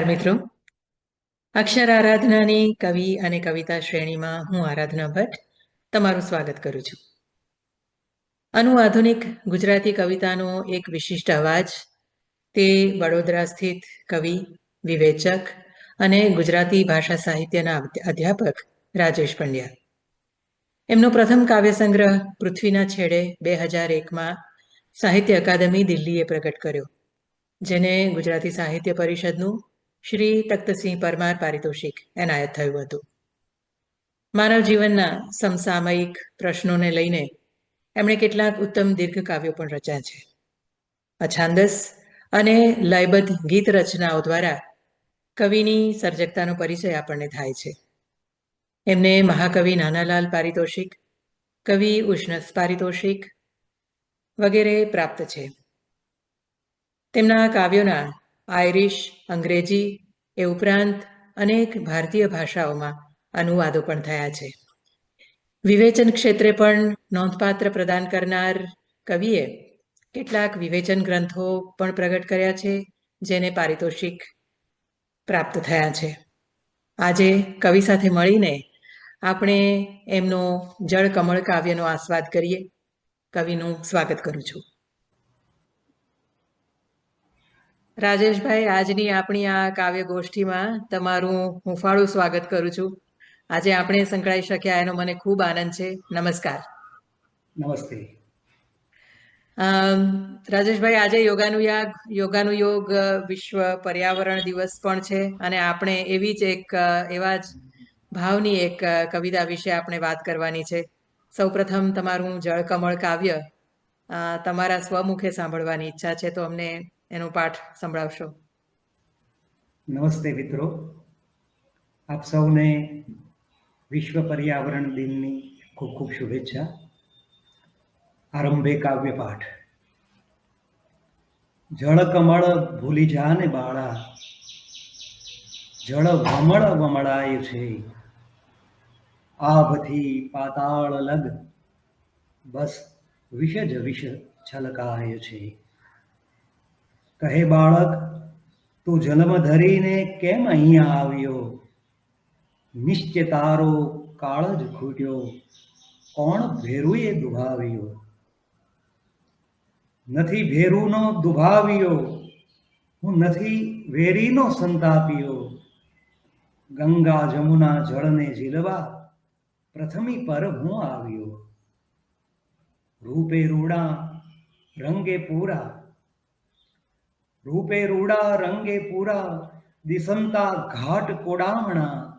નમસ્કાર મિત્રો. અક્ષર આરાધનાની કવિ અને કવિતા શ્રેણીમાં હું આરાધના ભટ્ટ તમારું સ્વાગત કરું છું. અનુ આધુનિક ગુજરાતી કવિતાનો એક વિશિષ્ટ અવાજ, તે વડોદરા સ્થિત કવિ, વિવેચક અને ગુજરાતી ભાષા સાહિત્યના અધ્યાપક રાજેશ પંડ્યા. એમનો પ્રથમ કાવ્ય સંગ્રહ પૃથ્વીના છેડે બે હજાર એકમાં સાહિત્ય અકાદમી દિલ્હીએ પ્રગટ કર્યો, જેને ગુજરાતી સાહિત્ય પરિષદનું શ્રી તખ્તસિંહ પરમાર પારિતોષિક એનાયત થયું હતું. માનવ જીવનના સમસામયિક પ્રશ્નોને લઈને એમણે કેટલાક ઉત્તમ દીર્ઘ કાવ્યો પણ રચ્યા છે. અછાંદસ અને લયબદ્ધ ગીત રચનાઓ દ્વારા કવિની સર્જકતાનો પરિચય આપણને થાય છે. એમને મહાકવિ નાનાલાલ પારિતોષિક, કવિ ઉષ્ણસ પારિતોષિક વગેરે પ્રાપ્ત છે. તેમના કાવ્યોના આયરિશ અંગ્રેજી, એ ઉપરાંત અનેક ભારતીય ભાષાઓમાં અનુવાદો પણ થયા છે. વિવેચન ક્ષેત્રે પણ નોંધપાત્ર પ્રદાન કરનાર કવિએ કેટલાક વિવેચન ગ્રંથો પણ પ્રગટ કર્યા છે, જેને પારિતોષિક પ્રાપ્ત થયા છે. આજે કવિ સાથે મળીને આપણે એમનો જળ કમળ કાવ્યનો આસ્વાદ કરીએ. કવિનું સ્વાગત કરું છું. રાજેશભાઈ આજની આપણી આ કાવ્ય ગોષ્ઠીમાં તમારું હુંફાળું સ્વાગત કરું છું. આજે આપણે સંકળાઈ શક્યા એનો મને ખૂબ આનંદ છે. નમસ્કાર. નમસ્તે. રાજેશભાઈ આજે યોગાનુયાગ યોગાનુયોગ વિશ્વ પર્યાવરણ દિવસ પણ છે અને આપણે એવી જ એક એવા જ ભાવની એક કવિતા વિશે આપણે વાત કરવાની છે. સૌપ્રથમ તમારું જળકમળ કાવ્ય તમારા સ્વમુખે સાંભળવાની ઈચ્છા છે તો અમને એનો પાઠ સંભળાવશો. નમસ્તે મિત્રો. આપ સૌને વિશ્વ પર્યાવરણ દિનની ખૂબ ખૂબ શુભેચ્છા. આરંભે કાવ્ય પાઠ. જળ કમળ ભૂલી જા ને બાળા. જળ વમળ વમળાય છે. આભથી પાતાળ લગ બસ વિષ જ વિષ છલકાય છે. કહે બાળક, તું જન્મ ધરીને કેમ અહીંયા આવ્યો? નિશ્ચય તારો કાળ જ ખૂટ્યો. કોણ ભેરુએ દુભાવ્યો? નથી ભેરુનો દુભાવ્યો. હું નથી વેરીનો સંતાપ્યો ગંગા જમુના જળને ઝીલવા પ્રથમી પર હું આવ્યો. રૂપે રૂડા, રંગે પૂરા રૂપે રૂડા, રંગે પૂરા, દિસંતા ઘાટ કોડામણા.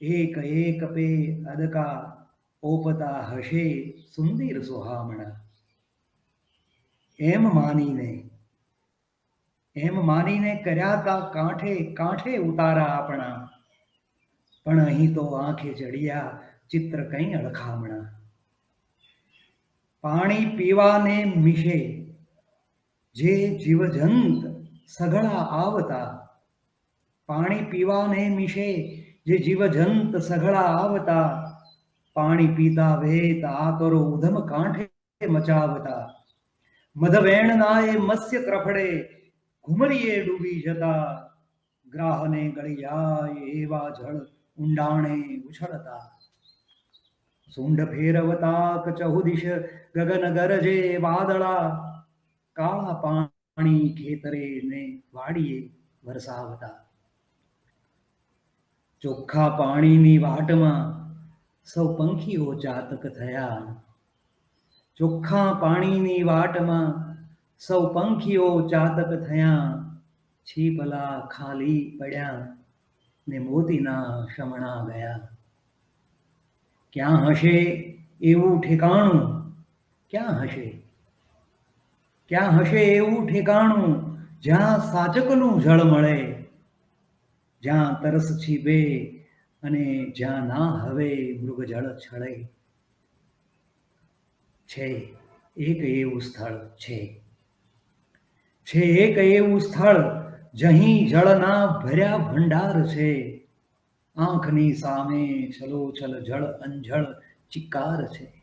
એક એક પે અદકા ઓપતા હશે સુંદર સુહામણા. એમ માનીને એમ માનીને કર્યા તા કાંઠે કાંઠે ઉતારા આપણા. પણ અહીં તો આંખે ચડિયા ચિત્ર કઈ અળખામણા. પાણી પીવાને મિશે જે જીવજંત સઘળા આવતા, પાણી પીવાને મિશે જે જીવજંત સઘળા આવતા, પાણી પીતા વેત આ કરો ઉધમ કાંઠે મચાવતા. મધવેણ નાય મત્સ્ય ત્રફડે ઘુમરીએ ડૂબી જતા, ગ્રાહને ગળી જાય એવા જળ ઊંડાણે ઉછળતા. સુંડ ફેરવતા કચહુદિશ ગગન ગરજે વાદળા કાળા પાણી ખેતરે ને વાડીએ વરસાવતા. ચોખ્ખા પાણીની વાટમાં સૌ પંખીઓ ચાતક થયા. ચોખ્ખા પાણીની વાટમાં સૌ પંખીઓ ચાતક થયા. છીપલા ખાલી પડ્યા ને મોતીના શમણા ગયા. ક્યાં હશે એવું ઠેકાણું? ક્યાં હશે? ક્યાં હશે એવું ઠેકાણું જ્યાં સાચકનું જળ મળે? જ્યાં તરસ છીબે અને જ્યાં ના હવે મૃગજળ છળે. છે એક એવું સ્થળ છે. છે એક એવું સ્થળ જહીં જળના ભર્યા ભંડાર છે. આંખની સામે છલોછલ જળ અંજળ ચિકાર છે.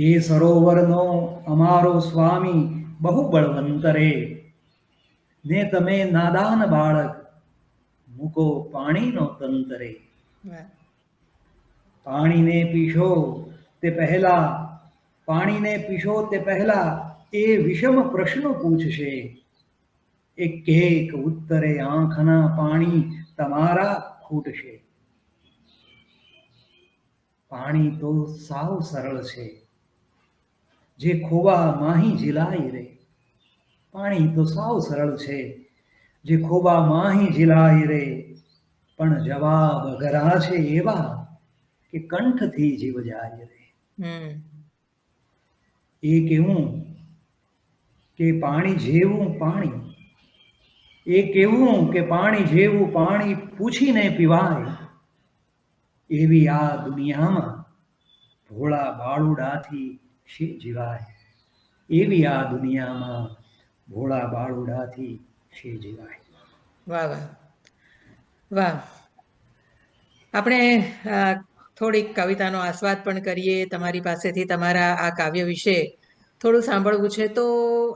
એ સરોવરનો અમારો સ્વામી બહુ બળવંતરે ને તમે નાદાન બાળક મૂકો પાણીનો તંતરે પાણીને પીશો તે પહેલા પાણીને પીશો તે પહેલા એ વિષમ પ્રશ્નો પૂછશે એક એક ઉત્તરે આંખના પાણી તમારા ખૂટશે પાણી તો સાવ સરળ છે જે ખોવા માહી ઝીલાઈ રે. પાણી તો સાવ સરળ છે. જે ખોવા માહી ઝીલાઈ રે. પણ જવાબ ઘરા છે એવા કે કંઠથી જીવ જાય રે. એ કેવું કે પાણી જેવું પાણી. એ કેવું કે પાણી જેવું પાણી પૂછીને પીવાય. એવી આ દુનિયામાં ભોળા બાળુડાથી શી જીવાય? એવી આ દુનિયામાં ભોળા બાળુડાથી શી જીવાય? વાહ વાહ. વાહ. આપણે થોડીક કવિતાનો આસ્વાદ પણ કરીએ. તમારી પાસેથી તમારા આ કાવ્ય વિશે થોડું સાંભળવું છે તો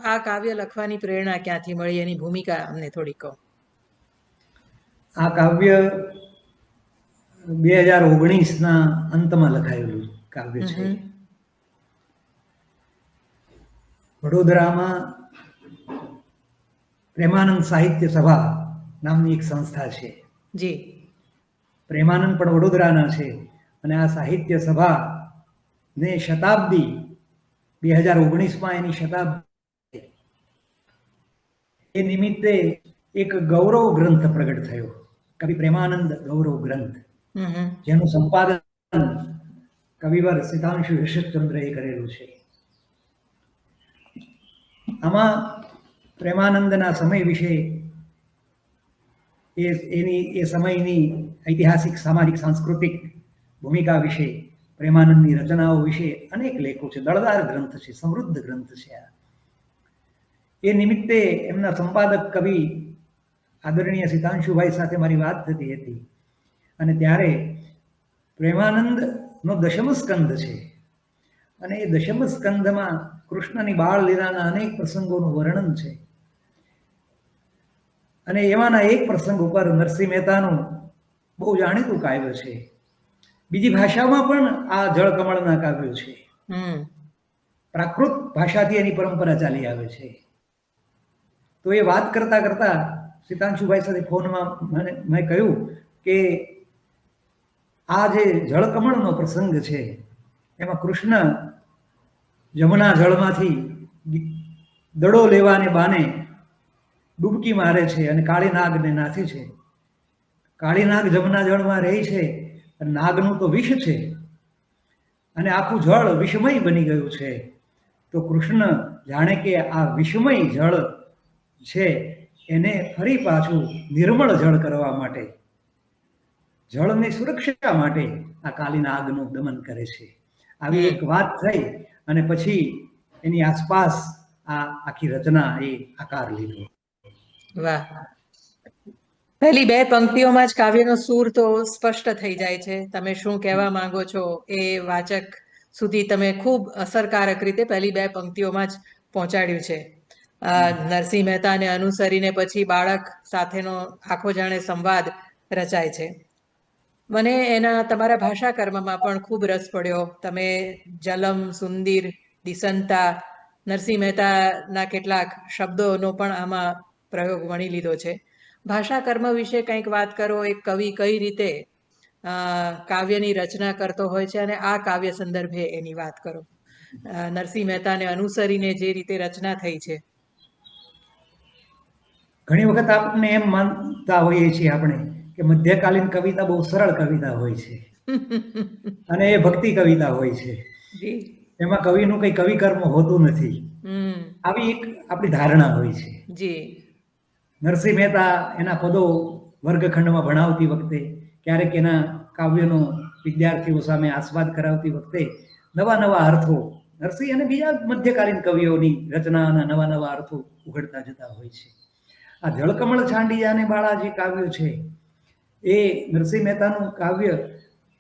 આ કાવ્ય લખવાની પ્રેરણા ક્યાંથી મળી? એની ભૂમિકા અમને થોડીક કહો. આ કાવ્ય બે હજાર ઓગણીસના અંતમાં લખાયેલું કાવ્ય છે. વડોદરામાં પ્રેમાનંદ સાહિત્ય સભા નામની એક સંસ્થા છે. જી. પ્રેમાનંદ પણ વડોદરાના છે અને આ સાહિત્ય સભા ને શતાબ્દી બે હજાર ઓગણીસમાં એની શતાબ્દી એ નિમિત્તે એક ગૌરવ ગ્રંથ પ્રગટ થયો. કવિ પ્રેમાનંદ ગૌરવ ગ્રંથ. જેનું સંપાદન કવિવર સિતાંશુ યશચંદ્રએ કરેલું છે. આમાં પ્રેમાનંદના સમય વિશે એ એની, એ સમયની ઐતિહાસિક, સામાજિક, સાંસ્કૃતિક ભૂમિકા વિશે, પ્રેમાનંદની રચનાઓ વિશે અનેક લેખો છે. દળદાર ગ્રંથ છે, સમૃદ્ધ ગ્રંથ છે આ. એ નિમિત્તે એમના સંપાદક કવિ આદરણીય સિતાંશુભાઈ સાથે મારી વાત થતી હતી. અને ત્યારે પ્રેમાનંદનો દશમ સ્કંદ છે. અને એ દશમ સ્કંદમાં કૃષ્ણની બાળ લીલાના અનેક પ્રસંગોનું વર્ણન છે. અને એમાંના એક પ્રસંગ ઉપર નરસિંહ મહેતાનું બહુ જાણીતું કાવ્ય છે. બીજી ભાષામાં પણ આ જળકમળના કાવ્યો છે. પ્રાકૃત ભાષાથી એની પરંપરા ચાલી આવે છે. તો એ વાત કરતા કરતા સીતાંશુભાઈ સાથે ફોનમાં મને મેં કહ્યું કે આ જે જળકમળનો પ્રસંગ છે એમાં કૃષ્ણ જમુના જળમાંથી દડો લેવાને બાને ડૂબકી મારે છે અને કાળી નાગને છે. કાળી નાગ જળમાં રહે છે નાગનું તો વિષ છે. અને આખું જળ વિષમય બની ગયું છે. તો કૃષ્ણ જાણે કે આ વિષમય જળ છે એને ફરી પાછું નિર્મળ જળ કરવા માટે, જળની સુરક્ષા માટે આ કાલીનાગનું દમન કરે છે. આવી એક વાત થઈ. અને પછી એની આસપાસ આ આખી રચના એ આકાર લીધો. વાહ. પહેલી બે પંક્તિઓમાં જ કાવ્યનો સૂર તો સ્પષ્ટ થઈ જાય છે. તમે શું કહેવા માંગો છો એ વાચક સુધી તમે ખૂબ અસરકારક રીતે પહેલી બે પંક્તિઓમાં જ પહોંચાડ્યું છે. નરસિંહ મહેતાને અનુસરીને પછી બાળક સાથેનો આખો જાણે સંવાદ રચાય છે. મને એના તમારા ભાષા કર્મમાં પણ ખૂબ રસ પડ્યો. તમે જલમ, સુંદર દિસંતા નરસિંહ મહેતાના કેટલાક શબ્દોનો પણ આમાં પ્રયોગ વણી લીધો છે. ભાષા કર્મ વિશે કંઈક વાત કરો, એક કવિ કઈ રીતે કાવ્યની રચના કરતો હોય છે અને આ કાવ્ય સંદર્ભે એની વાત કરો. નરસિંહ મહેતાને અનુસરીને જે રીતે રચના થઈ છે. ઘણી વખત આપણને એમ માનતા હોઈએ છીએ આપણે કે મધ્યકાલીન કવિતા બહુ સરળ કવિતા હોય છે. અને એ ભક્તિ કવિતા હોય છે. એમાં કવિનું કઈ કવિ કર્મ હોતું નથી. આવી એક આપણી ધારણા હોય છે. નરસિંહ મહેતા એના પદો વર્ગખંડમાં ભણાવતી વખતે ક્યારેક એના કાવ્યનો વિદ્યાર્થીઓ સામે આસ્વાદ કરાવતી વખતે નવા નવા અર્થો નરસિંહ અને બીજા મધ્યકાલીન કવિઓની રચનાના નવા નવા અર્થો ઉઘડતા જતા હોય છે. આ જળકમળ છાંડિયાને બાળા જે કાવ્યો છે એ નરસિંહ મહેતાનું કાવ્ય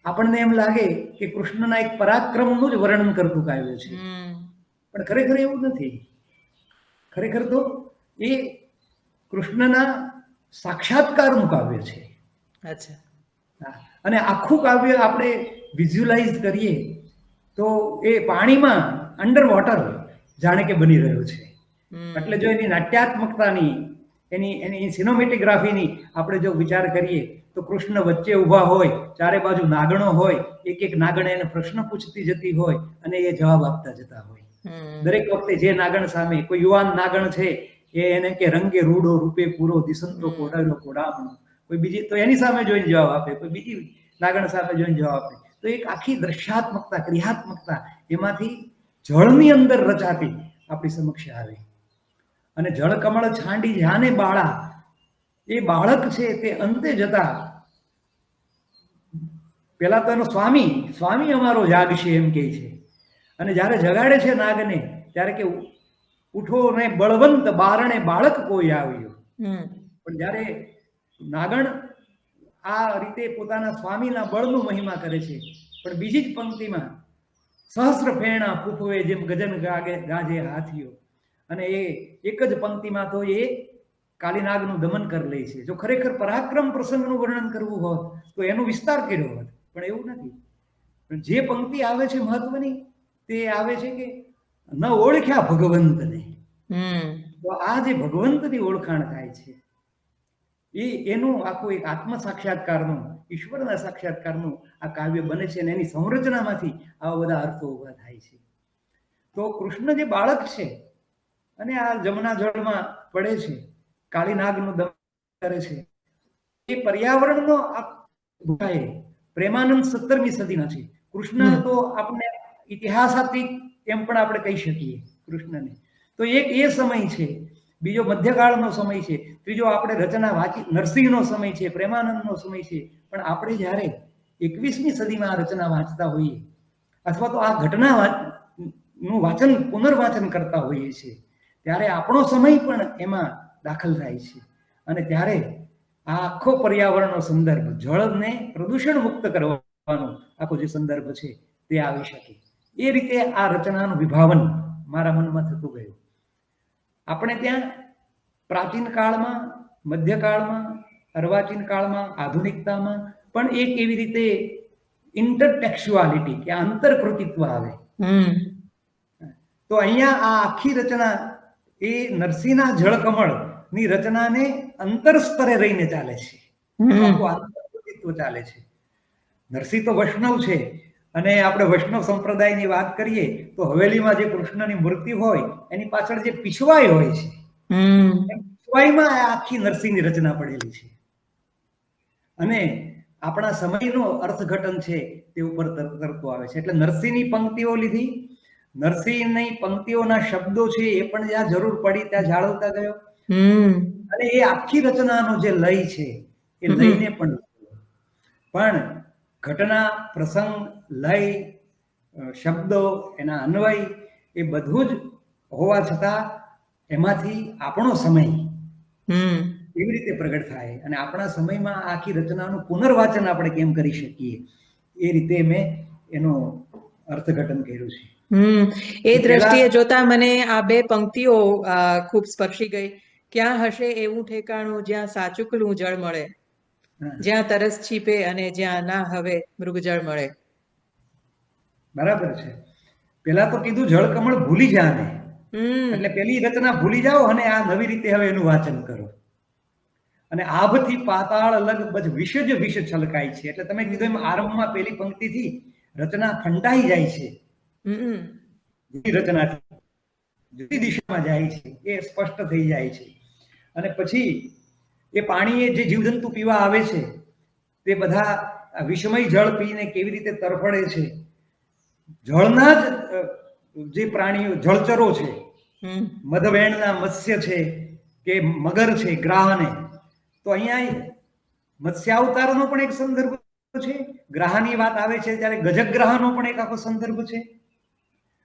આપણને એમ લાગે કે કૃષ્ણના એક પરાક્રમનું જ વર્ણન કરતું કાવ્ય છે. પણ ખરેખર એવું નથી. ખરેખર તો એ કૃષ્ણના સાક્ષાત્કારનું કાવ્ય છે. અચ્છા. અને આખું કાવ્ય આપણે વિઝ્યુલાઇઝ કરીએ તો એ પાણીમાં અંડર વોટર જાણે કે બની રહ્યું છે. એટલે જો એની નાટ્યાત્મકતાની એની એની સિનેમેટોગ્રાફીની આપણે જો વિચાર કરીએ તો કૃષ્ણ વચ્ચે ઊભા હોય ચારે બાજુ નાગણો હોય એક એક નાગણ એને પ્રશ્ન પૂછતી જતી હોય અને એ જવાબ આપતા જતા હોય. દરેક વખતે જે નાગણ સામે કોઈ યુવાન નાગણ છે એ એને કે રંગે રૂડો રૂપે પૂરો દિસંતો હમ. કોડામણો. કોઈ બીજી તો એની સામે જોઈને જવાબ આપે કોઈ બીજી નાગણ સામે જોઈને જવાબ આપે. તો એક આખી દ્રશ્યાત્મકતા ક્રિયાત્મકતા એમાંથી જળની અંદર રચાતી આપણી સમક્ષ આવે. અને જળ કમળ છાંડી જાને બાળા એ બાળક છે તે અંતે જતા. પેલા તો એનો સ્વામી સ્વામી અમારો જાગશે એમ કહે છે. અને જ્યારે જગાડે છે નાગને ત્યારે કે ઉઠો ને બળવંત બારણે બાળક કોઈ આવ્યું. પણ જ્યારે નાગણ આ રીતે પોતાના સ્વામીના બળનું મહિમા કરે છે પણ બીજી જ પંક્તિમાં સહસ્ર ફેણા ફૂફવે જેમ ગજન ગાગે ગાજે હાથીઓ અને એ એક જ પંક્તિમાં તો એ કાલીનાગનું દમન કરી લે છે. જો ખરેખર પરાક્રમ પ્રસંગનું વર્ણન કરવું હોત તો એનો વિસ્તાર કર્યો હોત. પણ એવું નથી. પણ જે પંક્તિ આવે છે મહત્વની તે આવે છે કે ન ઓળખ્યા ભગવંતને. તો આ જે ભગવંતની ઓળખાણ થાય છે એ એનું આખું એક આત્મ સાક્ષાત્કારનું ઈશ્વરના સાક્ષાત્કારનું આ કાવ્ય બને છે અને એની સંરચનામાંથી આવા બધા અર્થો ઊભા થાય છે. તો કૃષ્ણ જે બાળક છે અને આ જમના જળમાં પડે છે કાળીનાગનું દમન કરે છે. એ પર્યાવરણનો આ પ્રેમાનંદ સત્તરમી સદીના છે. કૃષ્ણ. તો આપણે ઇતિહાસાતીત એમ પણ આપણે કહી શકીએ કૃષ્ણને. તો એક એ સમય છે બીજો મધ્યકાળનો સમય છે ત્રીજો આપણે રચના વાંચી નરસિંહનો સમય છે પ્રેમાનંદનો સમય છે. પણ આપણે જ્યારે એકવીસમી સદીમાં આ રચના વાંચતા હોઈએ અથવા તો આ ઘટના નું વાંચન પુનર્વાચન કરતા હોઈએ છીએ ત્યારે આપણો સમય પણ એમાં દાખલ થાય છે. અને ત્યારે આ આખો પર્યાવરણનો સંદર્ભ જળને પ્રદૂષણ મુક્ત કરવાનો આખો જે સંદર્ભ છે તે આવી શકે. એ રીતે આ રચનાનું વિભાવન મારા મનમાં થતું ગયું. આપણે ત્યાં પ્રાચીન કાળમાં મધ્યકાળમાં અર્વાચીન કાળમાં આધુનિકતામાં પણ એક એવી રીતે ઇન્ટરટેક્સ્યુઆલિટી કે આંતરકૃતિત્વ આવે. તો અહીંયા આ આખી રચના એ નરસિંહના જળકમળની રચનાને અંતર સ્તરે રહીને ચાલે છે. ચાલે છે. નરસિંહ તો વૈષ્ણવ છે. અને આપણે વૈષ્ણવ સંપ્રદાયની વાત કરીએ તો હવેલીમાં જે કૃષ્ણની મૂર્તિ હોય એની પાછળ જે પીછવાઈ હોય છે. પીછવાઈમાં આખી નરસિંહની રચના પડેલી છે. અને આપણા સમયનો અર્થઘટન છે તે ઉપર તર- તરતો આવે છે. એટલે નરસિંહની પંક્તિઓ લીધી. નરસિંહની પંક્તિઓના શબ્દો છે એ પણ જ્યાં જરૂર પડી ત્યાં જાળવતા ગયો. અને એ આખી રચનાનો જે લય છે એ લઈને પણ પણ ઘટના પ્રસંગ લય શબ્દો એના અન્વય એ બધું જ હોવા છતાં એમાંથી આપણો સમય હમ. એવી રીતે પ્રગટ થાય અને આપણા સમયમાં આખી રચનાનું પુનર્વાચન આપણે કેમ કરી શકીએ એ રીતે મેં એનો અર્થઘટન કર્યું છે. હમ. એ દ્રષ્ટિએ જોતા મને આ બે પંક્તિઓ ખૂબ સ્પર્શી ગઈ. ક્યાં હશે એવું ઠેકાણું જ્યાં સાચુકલું જળ મળે? જ્યાં તરસ છીપે અને જ્યાં ના હવે મૃગજળ મળે. બરાબર છે. પેલા તો કીધું જળકમળ ભૂલી જા ને. એટલે પેલી રચના ભૂલી જાઓ અને આ નવી રીતે હવે એનું વાંચન કરો. અને આભથી પાતાળ અલગ બધ વિષ જ વિષ છલકાય છે. એટલે તમે કીધું એમ આરંભમાં પેલી પંક્તિથી રચના ખંડાઈ જાય છે. રચના જુદી દિશામાં જાય છે એ સ્પષ્ટ થઈ જાય છે. અને પછી એ પાણી એ જે જીવજંતુ પીવા આવે છે તે બધા વિષમય જળ પીને કેવી રીતે તરફડે છે? જળના જ જે પ્રાણીઓ જળચરો છે મધવેણના મત્સ્ય છે કે મગર છે ગ્રાહને તો અહીંયા મત્સ્યાવતારનો પણ એક સંદર્ભ છે. ગ્રહની વાત આવે છે ત્યારે ગજગ્રાહનો પણ એક આખો સંદર્ભ છે.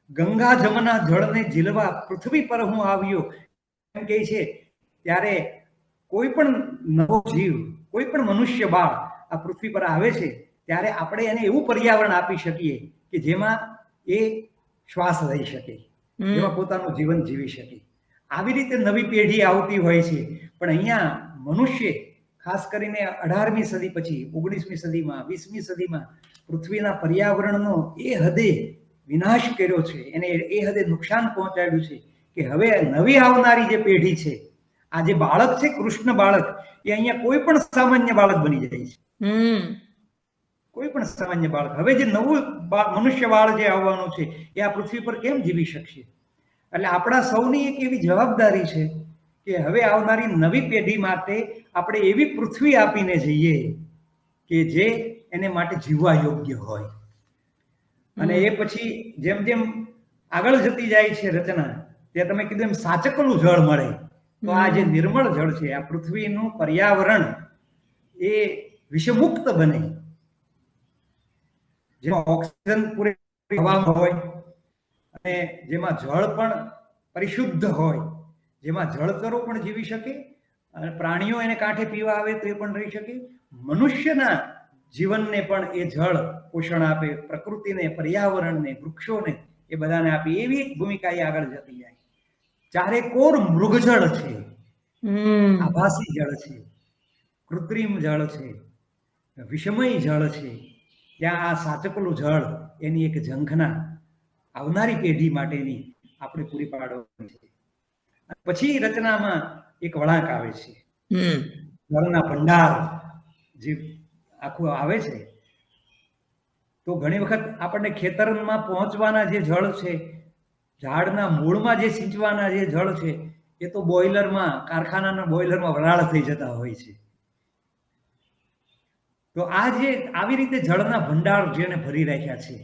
ગંગા જમના જળને ઝીલવા પૃથ્વી પર હું આવ્યો એમ કહે છે ત્યારે કોઈ પણ નવો જીવ કોઈ પણ મનુષ્ય બાળ આ પૃથ્વી પર આવે છે ત્યારે આપણે એને એવું પર્યાવરણ આપી શકીએ કે જેમાં એ શ્વાસ લઈ શકે એમાં પોતાનું જીવન જીવી શકે. આવી રીતે નવી પેઢી આવતી હોય છે પણ અહીંયા મનુષ્ય ખાસ કરીને અઢારમી સદી પછી ઓગણીસમી સદીમાં વીસમી સદીમાં પૃથ્વીના પર્યાવરણનો એ હદે વિનાશ કર્યો છે એને એ હદે નુકસાન પહોંચાડ્યું છે કે હવે નવી આવનારી જે પેઢી છે આ જે બાળક છે કૃષ્ણ બાળક એ અહીંયા કોઈ પણ સામાન્ય બાળક બની જાય છે. કોઈ પણ સામાન્ય બાળક. હવે જે નવું મનુષ્ય બાળ જે આવવાનું છે એ આ પૃથ્વી પર કેમ જીવી શકશે? એટલે આપણા સૌની એક એવી જવાબદારી છે કે હવે આવનારી નવી પેઢી માટે આપણે એવી પૃથ્વી આપીને જઈએ કે જે એને માટે જીવવા યોગ્ય હોય. અને એ પછી જેમ જેમ આગળ જતી જાય છે રચના તે તમે કીધું એમ સાચકલું જળ મળે. તો આ જે નિર્મળ જળ છે, આ પૃથ્વીનું પર્યાવરણ એ વિષમુક્ત બને. જેમાં ઓક્સિજન પૂરી હોય અને જેમાં જળ પણ પરિશુદ્ધ હોય, જેમાં જળચરો પણ જીવી શકે અને પ્રાણીઓ એને કાંઠે પીવા આવે તો એ પણ રહી શકે. મનુષ્યના જીવનને પણ એ જળ પોષણ આપે, પ્રકૃતિને, પર્યાવરણને, વૃક્ષોને એ બધાને આપે, એવી એક ભૂમિકા એ આગળ જતી જાય. ચારે કોર મૃગજળ છે. આભાસી જળ છે. કૃત્રિમ જળ છે. વિષમય જળ છે. ત્યાં આ સાચકલું જળ એની એક ઝંખના આવનારી પેઢી માટેની આપણે પૂરી પાડવાની છે. પછી રચનામાં એક વળાંક આવે છે. જળના ભંડાર જે આખું આવે છે. તો ઘણી વખત આપણને ખેતરમાં પહોંચવાના જે જળ છે ઝાડના મૂળમાં જે સિંચવાના જે જળ છે એ તો બોઇલરમાં કારખાનાના બોઇલરમાં વરાળ થઈ જતા હોય છે. તો આ જે આવી રીતે જળના ભંડાર જેને ભરી રાખ્યા છે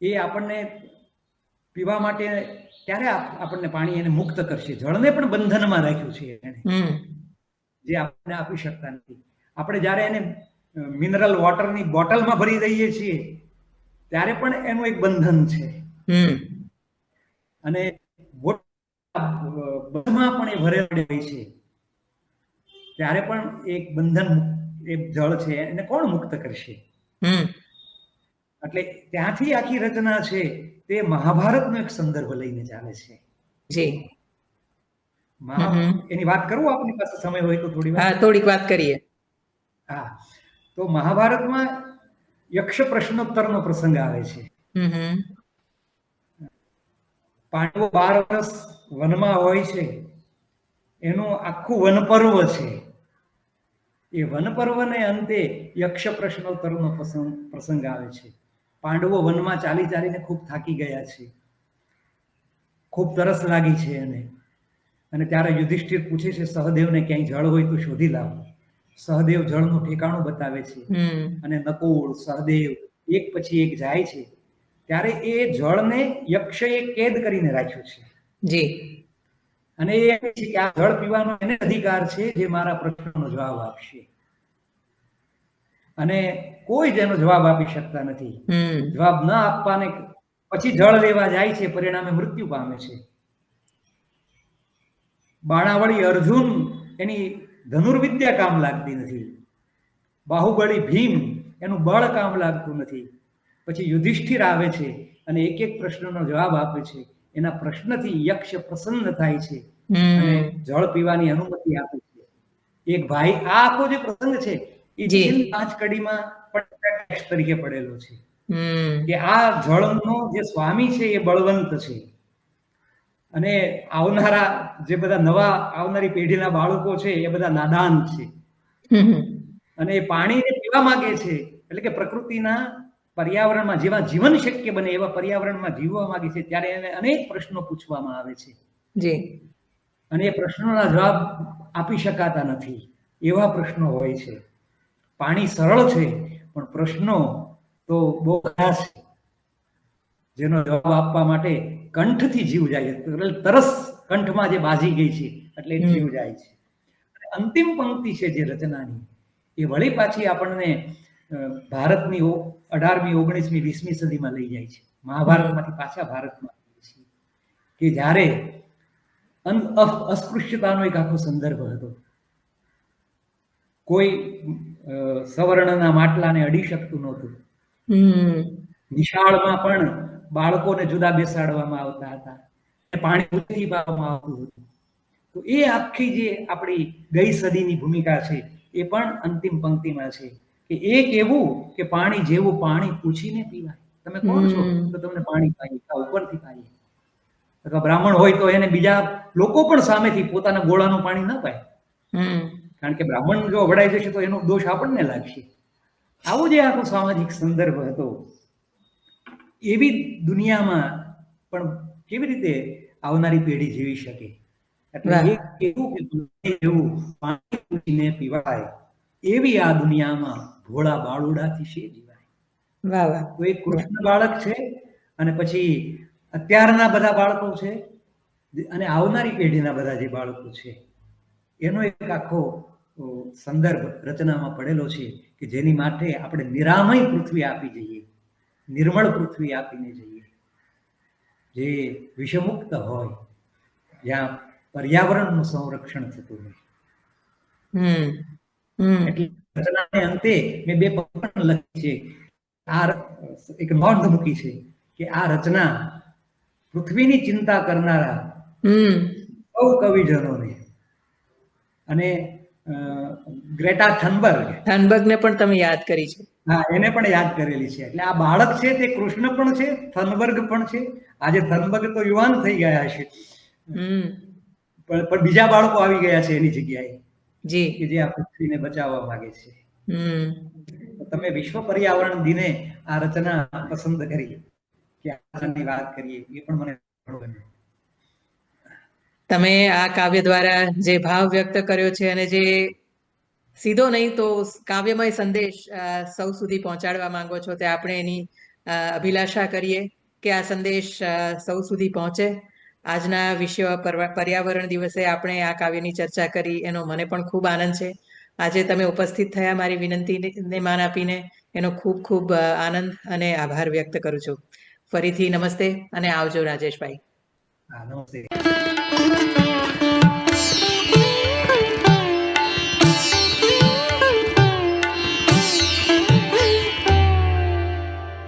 એ આપણને પીવા માટે ત્યારે આપણને પાણી એને મુક્ત કરશે? જળને પણ બંધનમાં રાખ્યું છે એને. જે આપણને આપી શકતા નથી. આપણે જ્યારે એને મિનરલ વોટરની બોટલમાં ભરી દઈએ છીએ ત્યારે પણ એનું એક બંધન છે. અને મોટા પણ એ ભરેલી હોય છે. ત્યારે પણ એક બંધન એક જળ છે એને કોણ મુક્ત કરશે? એટલે ત્યાંથી આખી રચના છે તે મહાભારતનો એક સંદર્ભ લઈને ચાલે છે. જી. એની વાત કરું? આપની પાસે સમય હોય તો થોડી વાર? થોડીક વાત કરીએ. હા. તો મહાભારતમાં યક્ષ પ્રશ્નોત્તરનો પ્રસંગ આવે છે. પાંડવો બાર વર્ષ વનમાં હોય છે. એનું આખું વનપર્વ છે. એ વનપર્વને અંતે યક્ષ પ્રશ્નોત્તરનો પ્રસંગ આવે છે. પાંડવો વનમાં ચાલી ચાલીને ખૂબ થાકી ગયા છે. ખૂબ તરસ લાગી છે એને. અને ત્યારે યુધિષ્ઠિર પૂછે છે સહદેવને ક્યાંય જળ હોય તો શોધી લાવો. સહદેવ જળનું ઠેકાણું બતાવે છે. અને નકુળ સહદેવ એક પછી એક જાય છે. ત્યારે એ જળને યક્ષએ કેદ કરીને રાખ્યું છે. જી. અને એ કે આ જળ પીવાનો એને અધિકાર છે જે મારા પ્રશ્નનો જવાબ આપશે. અને કોઈ જ એનો જવાબ આપી શકતા નથી. જવાબ ન આપવાને પછી જળ લેવા જાય છે પરિણામે મૃત્યુ પામે છે. બાણાવળી અર્જુન એની ધનુર્વિદ્યા કામ લાગતી નથી. બાહુબળી ભીમ એનું બળ કામ લાગતું નથી. પછી યુધિષ્ઠિર આવે છે અને એક એક પ્રશ્નનો જવાબ આપે છે. એના પ્રશ્નથી યક્ષ પ્રસન્ન થાય છે. અને જળ પીવાની અનુમતિ આપે છે. એક ભાઈ આ આખો જે પ્રસંગ છે એ છેલ્લી પાંચ કડીમાં પણ તરીકે પડેલો છે. કે આ જળનો જે સ્વામી છે એ બળવંત છે. અને આવનારા જે બધા નવા આવનારી પેઢીના બાળકો છે એ બધા નાદાન છે. અને એ પાણીને પીવા માંગે છે. એટલે કે પ્રકૃતિના પર્યાવરણમાં જેવા જીવન શક્ય બને એવા પર્યાવરણમાં જીવવા માંગે છે ત્યારે એને અનેક પ્રશ્નો પૂછવામાં આવે છે. જી. અને એ પ્રશ્નોના જવાબ આપી શકાતા નથી એવા પ્રશ્નો હોય છે. પાણી સરળ છે પણ પ્રશ્નો તો બહુ બધા છે. જેનો જવાબ આપવા માટે કંઠથી જીવ જાય છે તરસ કંઠમાં જે બાજી ગઈ છે એટલે જીવ જાય છે. અંતિમ પંક્તિ છે જે રચનાની એ વળી પાછી આપણને ભારતની અઢારમી ઓગણીસમી વીસમી સદીમાં લઈ જાય છે. મહાભારતમાંથી પાછા ભારતમાં કે જ્યારે અસ્પૃશ્યતાનો એક આખો સંદર્ભ હતો. કોઈ સવર્ણના માટલાને અડી શકતું નહોતું. નિશાળમાં પણ બાળકોને જુદા બેસાડવામાં આવતા હતા. પાણી પાવામાં આવતું હતું. તો એ આખી જે આપણી ગઈ સદીની ભૂમિકા છે એ પણ અંતિમ પંક્તિમાં છે. કે એક એવું કે પાણી જેવું પાણી પૂછીને પીવાય. તમે કોણ છો? તો તમને પાણી પાઈએ કા ઉપરથી પાઈએ અથવા બ્રાહ્મણ હોય તો એને બીજા લોકો પણ સામેથી પોતાના ગોળાનું પાણી ના પાય. કારણ કે બ્રાહ્મણ જો વડાઈ જશે તો એનો દોષ આપણને લાગશે. આવો જે આખો સામાજિક સંદર્ભ હતો એવી દુનિયામાં પણ કેવી રીતે આવનારી પેઢી જીવી શકે? એટલે એવું કે પાણી પીવાય એવી આ દુનિયામાં ભોળા બાળુડાથી છે જીવાય. એક કૃષ્ણ બાળક છે અને પછી અત્યારના બધા બાળકો છે અને આવનારી પેઢીના બધા જે બાળકો છે એનો એક આખો સંદર્ભ રચનામાં પડેલો છે કે જેની માટે આપણે નિરામય પૃથ્વી આપી જઈએ નિર્મળ પૃથ્વી આપીને જઈએ. જે વિષમુક્ત હોય જ્યાં પર્યાવરણનું સંરક્ષણ થતું હોય. એટલે રચનાને અંતે મેં બે પંક્તિ લખી છે. આ એક નોંધ મૂકી છે કે આ રચના પૃથ્વીની ચિંતા કરનારા બહુ કવિજનોને અને ગ્રેટા થનબર્ગ. થનબર્ગને પણ તમે યાદ કરી છે. હા એને પણ યાદ કરેલી છે. એટલે આ બાળક છે તે કૃષ્ણ પણ છે થનબર્ગ પણ છે. આજે થનબર્ગ તો યુવાન થઈ ગયા છે પણ બીજા બાળકો આવી ગયા છે એની જગ્યાએ. જી. કે જે આ પૃથ્વીને બચાવવા માંગે છે. તમે વિશ્વ પર્યાવરણ દિને આ રચના પસંદ કરી. કે આની વાત કરીએ એ પણ મને ગમ્યું. તમે આ કાવ્ય દ્વારા જે ભાવ વ્યક્ત કર્યો છે અને જે સીધો નહીં તો કાવ્યમય સંદેશ સૌ સુધી પહોંચાડવા માંગો છો તે આપણે એની અભિલાષા કરીએ કે આ સંદેશ સૌ સુધી પહોંચે. આજના વિશ્વ પર્યાવરણ દિવસે આપણે આ કાવ્યની ચર્ચા કરી, એનો મને પણ ખૂબ આનંદ છે. આજે તમે ઉપસ્થિત થયા મારી વિનંતીને માન આપીને, એનો ખૂબ ખૂબ આનંદ અને આભાર વ્યક્ત કરું છું. ફરીથી નમસ્તે અને આવજો રાજેશભાઈ. નમસ્તે.